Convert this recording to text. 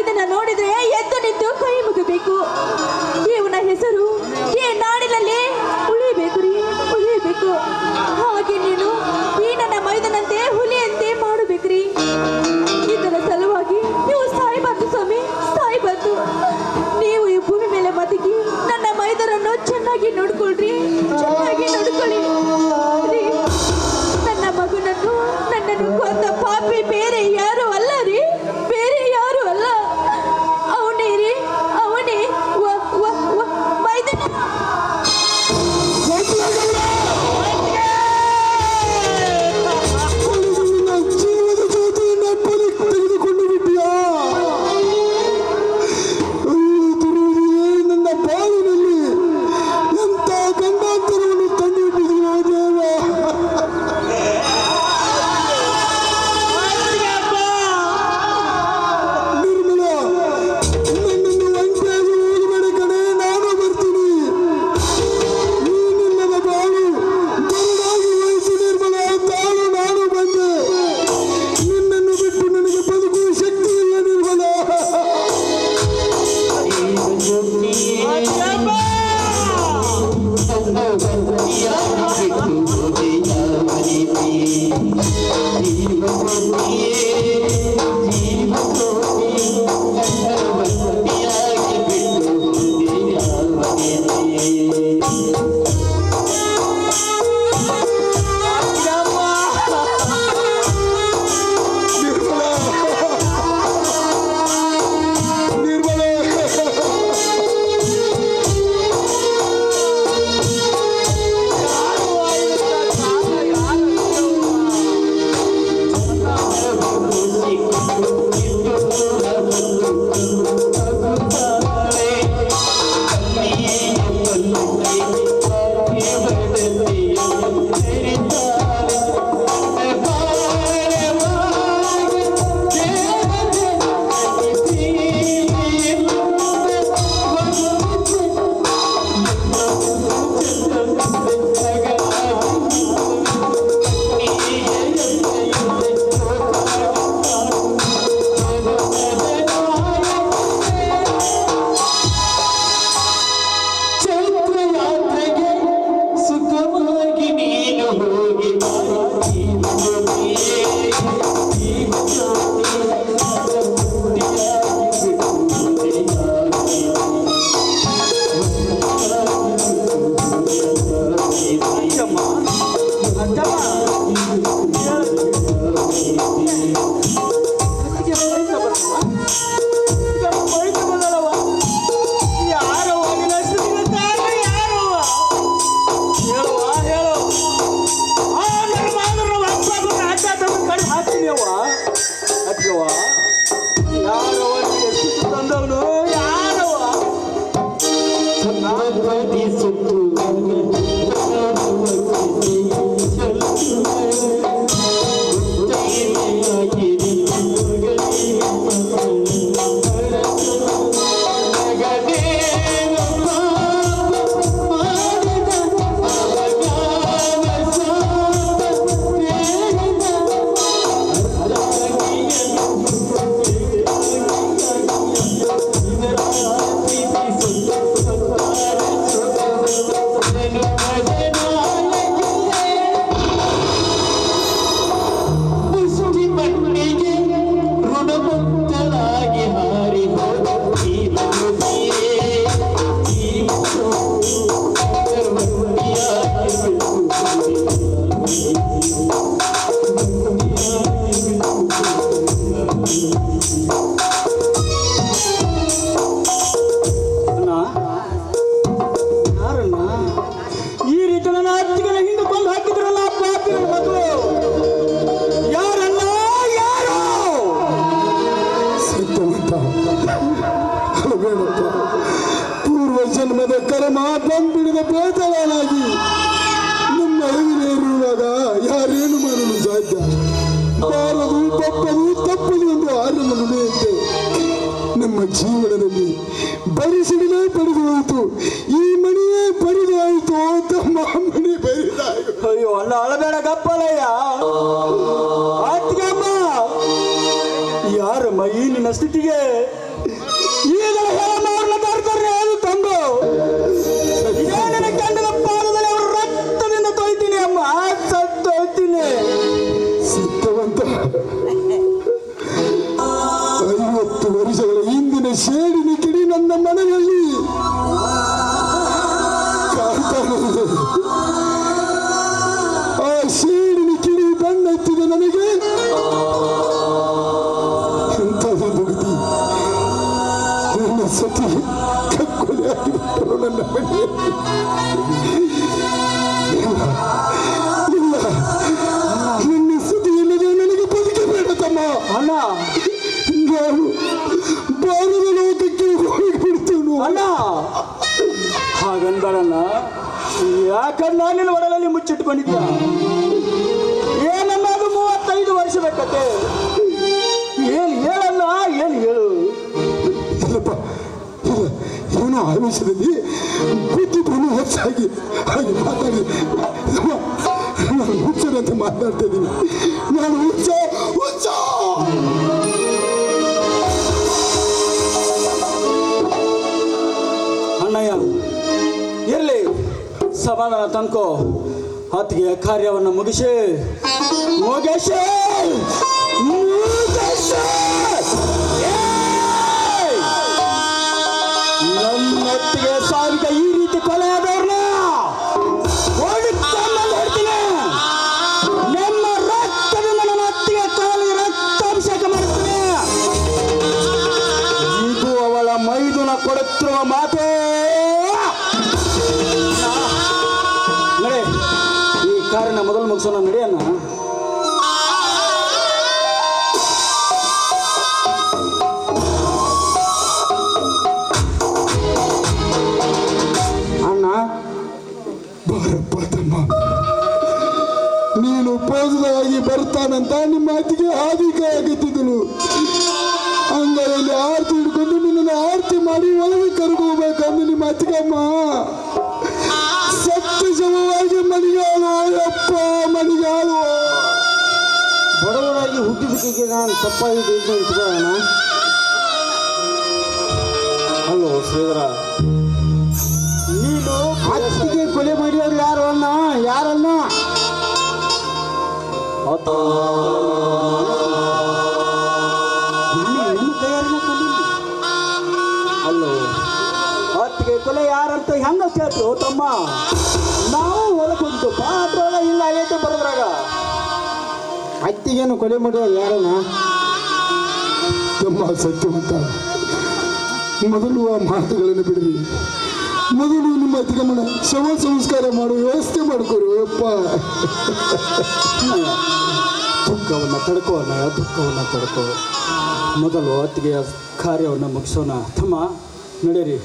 ಇದನ್ನ ನೋಡಿದ್ರೆ जीव ಚೆಲ್ಲುತ್ತ ಪೂರ್ವ ಜನ್ಮದ ಕರ್ಮ ಬಂದ್ಬಿಡಿದ ಬೇಜಾರಾಗಿ ನಿಮ್ಮ ಅರಿವಿನೇರುವಾಗ ಯಾರೇನು ಮಾಡಲು ಸಾಧ್ಯ? ಬಾರದು, ತಪ್ಪದು ತಪ್ಪದು ಎಂದು ಆರನ್ನು ನಮ್ಮ ಜೀವನದಲ್ಲಿ ಬರಿಸಿಡಲೇ ಪಡೆದು ಹೋಯಿತು. ಈ ಮನೆಯೇ ಬರಿದು ಆಯಿತು ತಮ್ಮ ಮನೆ ಬರಿದಾಯಿತು ಅಯ್ಯೋ, ಅಣ್ಣ, ಅಳಬೇಡ, ಗಪ್ಪಲಯ್ಯ. ಆತ್ಗೆ ಈ ನಿನ್ನ ಸ್ಥಿತಿಗೆ ಅಣ್ಣ! ಹಾಗಂದಳಣ್ಣ ಯಾಕಂದ ನಿನ್ನ ಒಡಲಲ್ಲಿ ಮುಚ್ಚಿಟ್ಕೊಂಡಿದ್ದ ಏನನ್ನ ಅದು ಮೂವತ್ತೈದು ವರ್ಷ ಬೇಕತ್ತೆ. ಏನು ಹೇಳಲ್ಲ ಏನು ಹೇಳು? ಇಲ್ಲಪ್ಪ ಇಲ್ಲ ಏನೋ ಆವೇಶದಲ್ಲಿ ಬುದ್ಧಿ ಬಲು ಹೆಚ್ಚಾಗಿ ಹಾಗೆ ಮಾತಾಡಿ ನಾನು ಹುಚ್ಚರಂತೆ ಮಾತಾಡ್ತಾ ಇದ್ದೀನಿ. ನಾನು ಹುಚ್ಚ ಹುಚ್ಚ! ಸಮಾಧಾನ ತನಕೋ ಹೊತ್ತಿಗೆ ಕಾರ್ಯವನ್ನು ಮುಗಿಸಿ ಮುಗಿಸಿ! ನನ್ನೊತ್ತಿಗೆ ಸಾವಿಗೆ ಈ ರೀತಿ ಕೊಲೆ ಆದವ್ರನ್ನ ನಿಮ್ಮ ಮುಗಿಸೋಣ ನಡೆಯಣ್ಣ ಅಣ್ಣ ಬಾರಪ್ಪ ತಮ್ಮ ನೀನು ಪೋಸದಾಗಿ ಬರ್ತಾನಂತ ನಿಮ್ಮ ಅತ್ತಿಗೆ ಆದಿಕ ಆಗುತ್ತಿದ್ದಳು. ಅಂಗಡಿಯಲ್ಲಿ ಆರತಿ ಹಿಡ್ಕೊಂಡು ನಿನ್ನನ್ನು ಆರತಿ ಮಾಡಿ ಒಳಗೆ ಕರ್ಕೋಬೇಕಂದು ನಿಮ್ಮ ಅತ್ತಿಗೆಮ್ಮ. ಬಡವರಾಗಿ ನಾನು ತಪ್ಪಾಗಿದೆ ಅಂತ ಇಟ್ಕೊಳ್ಳೋಣ. ಹಲೋ ಶ್ರೀಧರ. ನೀನು ಅತ್ತಿಗೆ ಕೊಲೆ ಮಾಡಿದವ್ರು ಯಾರು ಅಣ್ಣ? ಯಾರನ್ನ ಅಲ್ಲೋ. ಅತ್ತಿಗೆ ಕೊಲೆ ಯಾರಂತ ಹೆಂಗ ಕೇಳ್ತು ತಮ್ಮ? ಅತ್ತಿಗೇನು ಕೊಲೆ ಮಾಡುವ ಯಾರನ್ನ ತಮ್ಮ ಸತ್ಯವಂತ ಮೊದಲು ಆ ಮಾತುಗಳನ್ನು ಬಿಡಿ ಮೊದಲು ನಿಮ್ಮ ಅತಿಗಮನ ಶವ ಸಂಸ್ಕಾರ ಮಾಡುವ ವ್ಯವಸ್ಥೆ ಮಾಡ್ಕೊರಿ ಅಪ್ಪ ದುಃಖವನ್ನು ತಡ್ಕೋ ಅಣ್ಣ, ದುಃಖವನ್ನು ತಡ್ಕೋ. ಮೊದಲು ಅತ್ತಿಗೆಯ ಕಾರ್ಯವನ್ನು ಮುಗಿಸೋಣ. ತಮ್ಮ, ನಡೀರಿ.